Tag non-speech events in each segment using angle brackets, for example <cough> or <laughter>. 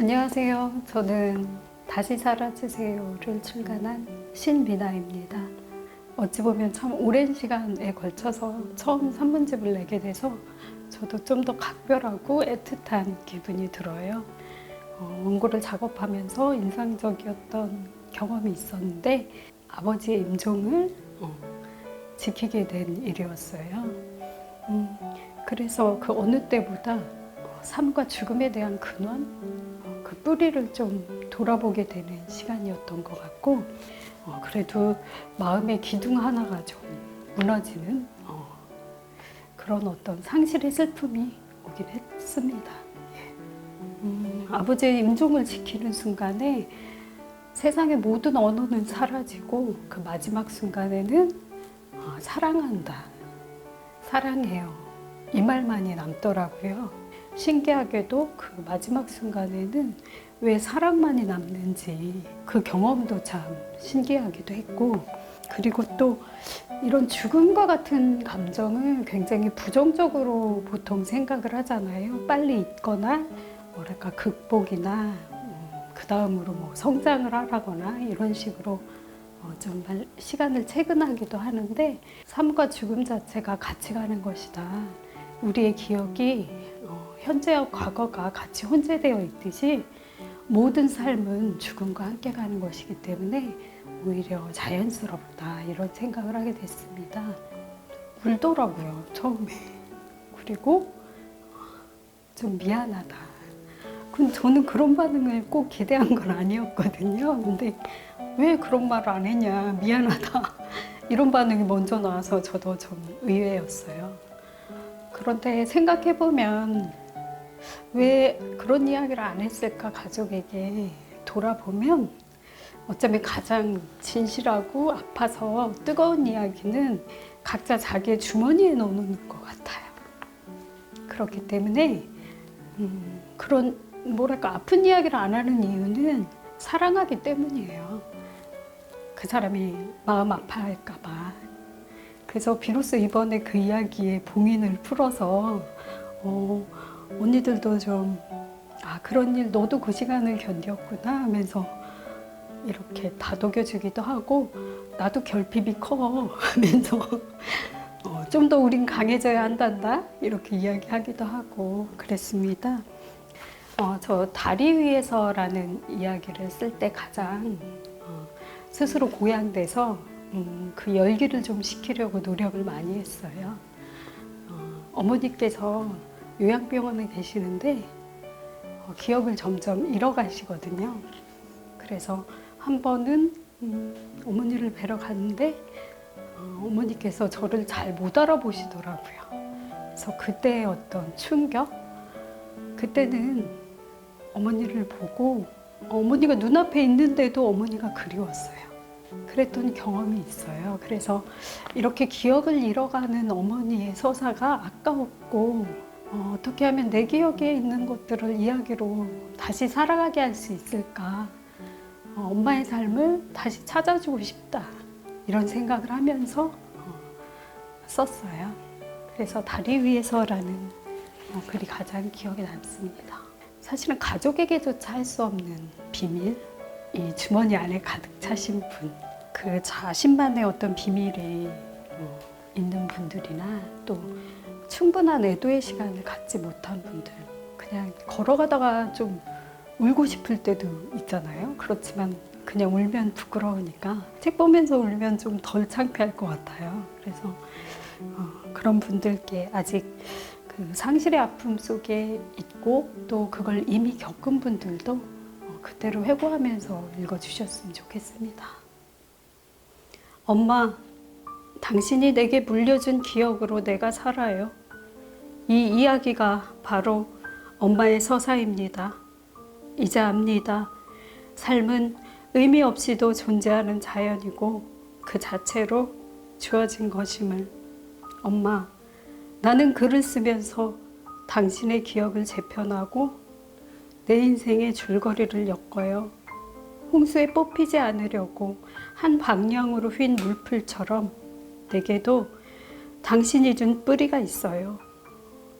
안녕하세요. 저는 다시 사라지세요를 출간한 신미나입니다. 어찌 보면 참 오랜 시간에 걸쳐서 처음 산문집을 내게 돼서 저도 좀 더 각별하고 애틋한 기분이 들어요. 어, 원고를 작업하면서 인상적이었던 경험이 있었는데 아버지의 임종을 어, 지키게 된 일이었어요. 음, 그래서 그 어느 때보다 어, 삶과 죽음에 대한 근원, 어, 그 뿌리를 좀 돌아보게 되는 시간이었던 것 같고, 어, 그래도 마음의 기둥 하나가 좀 무너지는 어, 그런 어떤 상실의 슬픔이 오긴 했습니다. 예. 음, 아버지의 임종을 지키는 순간에 세상의 모든 언어는 사라지고 그 마지막 순간에는 어, 사랑한다, 사랑해요 이 말만이 남더라고요. 신기하게도 그 마지막 순간에는 왜 사랑만이 남는지 그 경험도 참 신기하기도 했고 그리고 또 이런 죽음과 같은 감정을 굉장히 부정적으로 보통 생각을 하잖아요. 빨리 잊거나 뭐랄까 극복이나 그 다음으로 뭐 성장을 하라거나 이런 식으로 어, 좀 말- 시간을 체근하기도 하는데 삶과 죽음 자체가 같이 가는 것이다. 우리의 기억이 어, 현재와 과거가 같이 혼재되어 있듯이 모든 삶은 죽음과 함께 가는 것이기 때문에 오히려 자연스럽다 이런 생각을 하게 됐습니다. 울더라고요 처음에 그리고 좀 미안하다. 근데 저는 그런 반응을 꼭 기대한 건 아니었거든요. 근데 왜 그런 말을 안 했냐 미안하다 이런 반응이 먼저 나와서 저도 좀 의외였어요. 그런데 생각해 보면 왜 그런 이야기를 안 했을까 가족에게 돌아보면 어쩌면 가장 진실하고 아파서 뜨거운 이야기는 각자 자기의 주머니에 넣는 것 같아요. 그렇기 때문에 음, 그런 뭐랄까 아픈 이야기를 안 하는 이유는 사랑하기 때문이에요. 그 사람이 마음 아파할까봐. 그래서 비로소 이번에 그 이야기에 봉인을 풀어서 어, 언니들도 좀 아, 그런 일 너도 그 시간을 견뎠구나 하면서 이렇게 다독여주기도 하고 나도 결핍이 커 하면서 <laughs> 어, 좀더 우린 강해져야 한단다 이렇게 이야기하기도 하고 그랬습니다. 어, 저 다리 위에서라는 이야기를 쓸 때 가장 어, 스스로 고양돼서 음, 그 열기를 좀 식히려고 노력을 많이 했어요. 어, 어머니께서 요양병원에 계시는데 어, 기억을 점점 잃어가시거든요. 그래서 한 번은 음, 어머니를 뵈러 갔는데 어, 어머니께서 저를 잘 못 알아보시더라고요. 그래서 그때의 어떤 충격, 그때는 어머니를 보고 어머니가 눈앞에 있는데도 어머니가 그리웠어요. 그랬던 경험이 있어요. 그래서 이렇게 기억을 잃어가는 어머니의 서사가 아까웠고 어, 어떻게 하면 내 기억에 있는 것들을 이야기로 다시 살아가게 할 수 있을까? 어, 엄마의 삶을 다시 찾아주고 싶다. 이런 생각을 하면서 어, 썼어요. 그래서 다리 위에서라는 어, 글이 가장 기억에 남습니다. 사실은 가족에게조차 할 수 없는 비밀, 이 주머니 안에 가득 차신 분, 그 자신만의 어떤 비밀이 어, 있는 분들이나 또 충분한 애도의 시간을 갖지 못한 분들, 그냥 걸어가다가 좀 울고 싶을 때도 있잖아요. 그렇지만 그냥 울면 부끄러우니까 책 보면서 울면 좀 덜 창피할 것 같아요. 그래서 어, 그런 분들께 아직 그 상실의 아픔 속에 있고 또 그걸 이미 겪은 분들도 어, 그대로 회고하면서 읽어주셨으면 좋겠습니다. 엄마, 당신이 내게 물려준 기억으로 내가 살아요. 이 이야기가 바로 엄마의 서사입니다. 이제 압니다. 삶은 의미 없이도 존재하는 자연이고 그 자체로 주어진 것임을. 엄마, 나는 글을 쓰면서 당신의 기억을 재편하고 내 인생의 줄거리를 엮어요. 홍수에 뽑히지 않으려고 한 방향으로 휜 물풀처럼 내게도 당신이 준 뿌리가 있어요.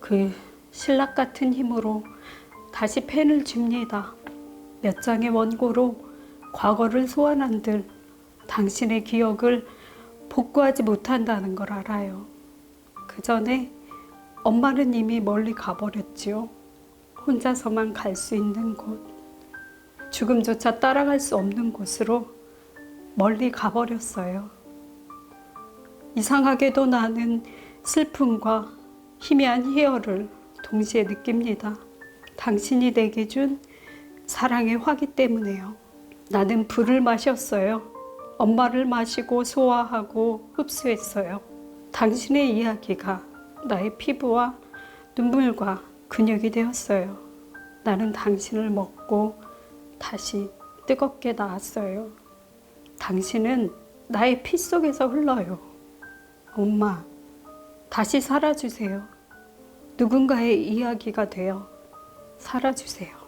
그 신락 같은 힘으로 다시 펜을 줍니다. 몇 장의 원고로 과거를 소환한들 당신의 기억을 복구하지 못한다는 걸 알아요. 그 전에 엄마는 이미 멀리 가버렸지요. 혼자서만 갈 수 있는 곳, 죽음조차 따라갈 수 없는 곳으로 멀리 가버렸어요. 이상하게도 나는 슬픔과 희미한 희열을 동시에 느낍니다. 당신이 내게 준 사랑의 화기 때문에요. 나는 불을 마셨어요. 엄마를 마시고 소화하고 흡수했어요. 당신의 이야기가 나의 피부와 눈물과 근육이 되었어요. 나는 당신을 먹고 다시 뜨겁게 나왔어요. 당신은 나의 피 속에서 흘러요. 엄마, 다시 살아주세요. 누군가의 이야기가 되어 살아주세요.